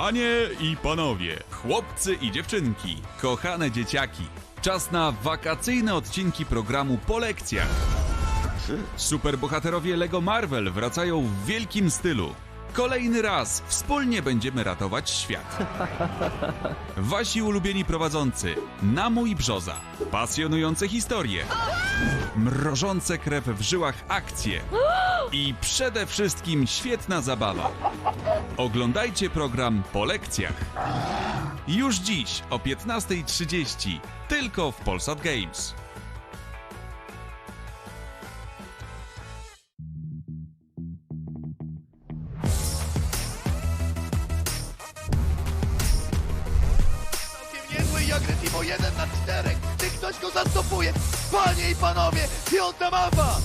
Panie i panowie, chłopcy i dziewczynki, kochane dzieciaki, czas na wakacyjne odcinki programu Po lekcjach. Superbohaterowie Lego Marvel wracają w wielkim stylu. Kolejny raz wspólnie będziemy ratować świat. Wasi ulubieni prowadzący Namu i Brzoza. Pasjonujące historie. Mrożące krew w żyłach akcje. I przede wszystkim świetna zabawa. Oglądajcie program Po lekcjach. Już dziś o 15.30 tylko w Polsat Games. Całkiem niezły i Agresivo 1 na 4. Ktoś go zastopuje? Panie i panowie, piąta mapa!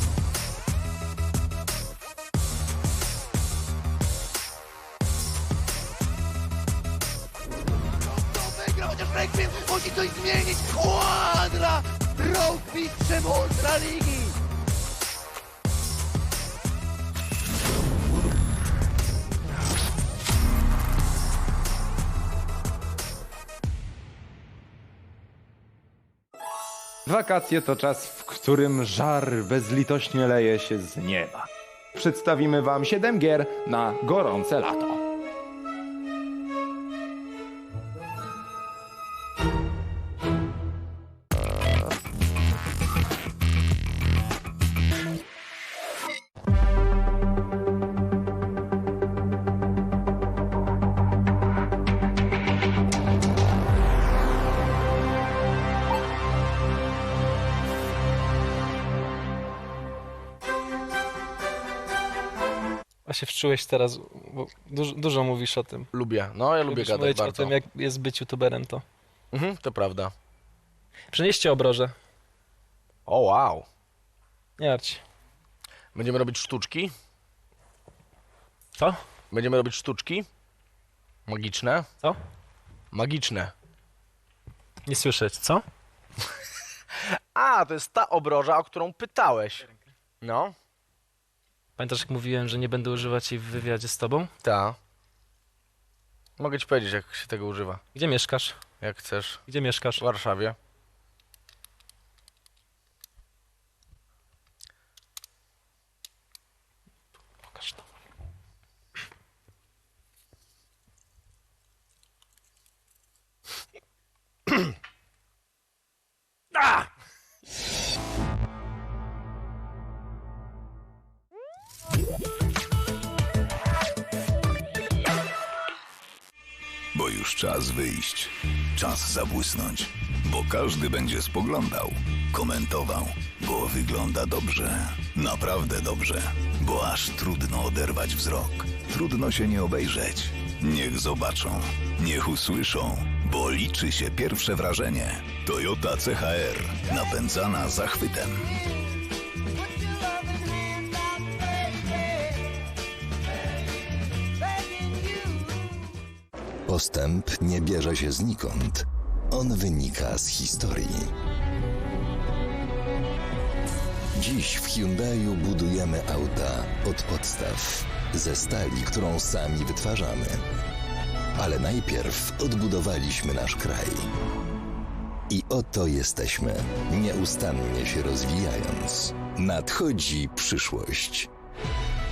To wygra, chociaż Requiem musi coś zmienić. Quadra! Rogue mistrzem Ultraligi! Wakacje to czas, w którym żar bezlitośnie leje się z nieba. Przedstawimy Wam 7 gier na gorące lato. Się wczułeś teraz, bo dużo, dużo mówisz o tym. Lubię, no ja lubię Lubisz gadać mówić bardzo. o tym, jak jest być youtuberem, to. Mhm, to prawda. Przynieście obroże. O wow. Nie się. Będziemy robić sztuczki? Co? Będziemy robić sztuczki? Magiczne? Co? Magiczne. Nie słyszeć, co? A, to jest ta obroża, o którą pytałeś. No, Pamiętasz, jak mówiłem, że nie będę używać jej w wywiadzie z tobą? ta. Mogę ci powiedzieć, jak się tego używa. Gdzie mieszkasz? Jak chcesz. Gdzie mieszkasz? W Warszawie. Już czas wyjść, czas zabłysnąć, bo każdy będzie spoglądał, komentował, bo wygląda dobrze, naprawdę dobrze, bo aż trudno oderwać wzrok, trudno się nie obejrzeć. Niech zobaczą, niech usłyszą, bo liczy się pierwsze wrażenie. Toyota CHR, napędzana zachwytem. Postęp nie bierze się znikąd. On wynika z historii. Dziś w Hyundaiu budujemy auta od podstaw, ze stali, którą sami wytwarzamy. Ale najpierw odbudowaliśmy nasz kraj. I oto jesteśmy, nieustannie się rozwijając. Nadchodzi przyszłość.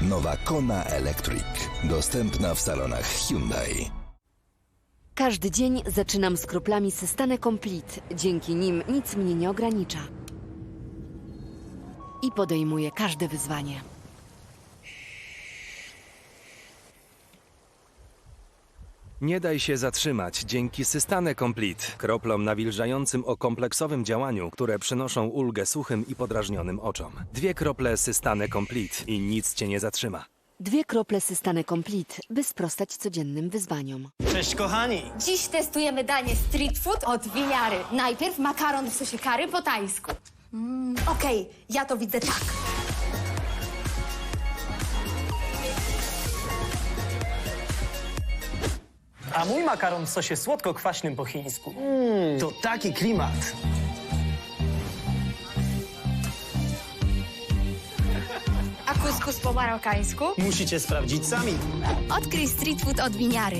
Nowa Kona Electric, dostępna w salonach Hyundai. Każdy dzień zaczynam z kroplami Systane Complete. Dzięki nim nic mnie nie ogranicza. I podejmuję każde wyzwanie. Nie daj się zatrzymać dzięki Systane Complete, kroplom nawilżającym o kompleksowym działaniu, które przynoszą ulgę suchym i podrażnionym oczom. Dwie krople Systane Complete i nic cię nie zatrzyma. Dwie krople Systane Complete, by sprostać codziennym wyzwaniom. Cześć kochani! Dziś testujemy danie street food od winiary. Najpierw makaron w sosie kary po tajsku. Mm, Okej, ja to widzę tak. A mój makaron w sosie słodko-kwaśnym po chińsku. To taki klimat. Kuskus po marokańsku? Musicie sprawdzić sami. Odkryj street food od winiary.